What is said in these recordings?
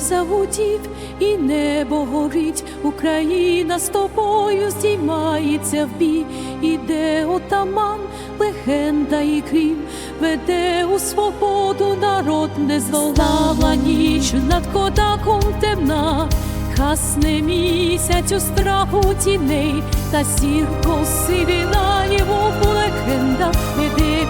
загудів, і небо горить, Україна з тобою здіймається в бій, іде отаман, легенда і крім, веде у свободу народ не здолала ніч. Над кодаком темна. Хасне місяць у страху тіней, та сірко сивінає вовку легенда, веде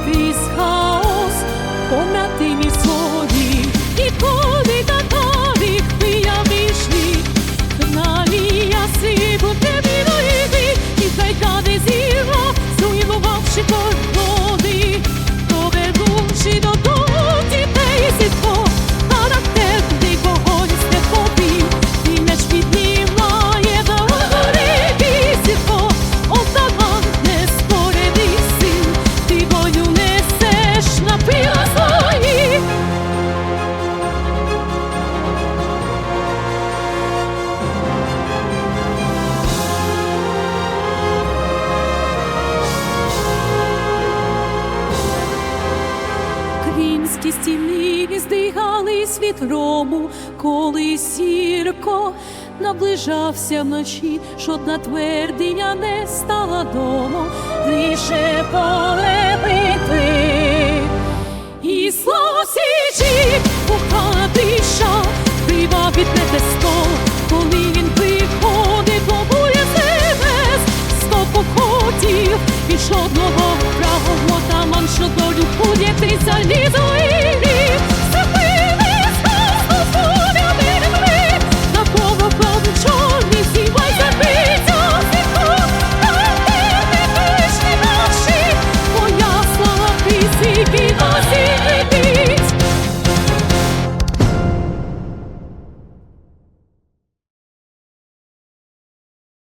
Кримські стіни здвигались від грому, коли сірко наближався вночі, жодна твердиня не стала домом, лише поле битви. І слава січі пухала тиша, крива від небесто, коли він виходить, побує з небес, сто походів, і жодного правого Salito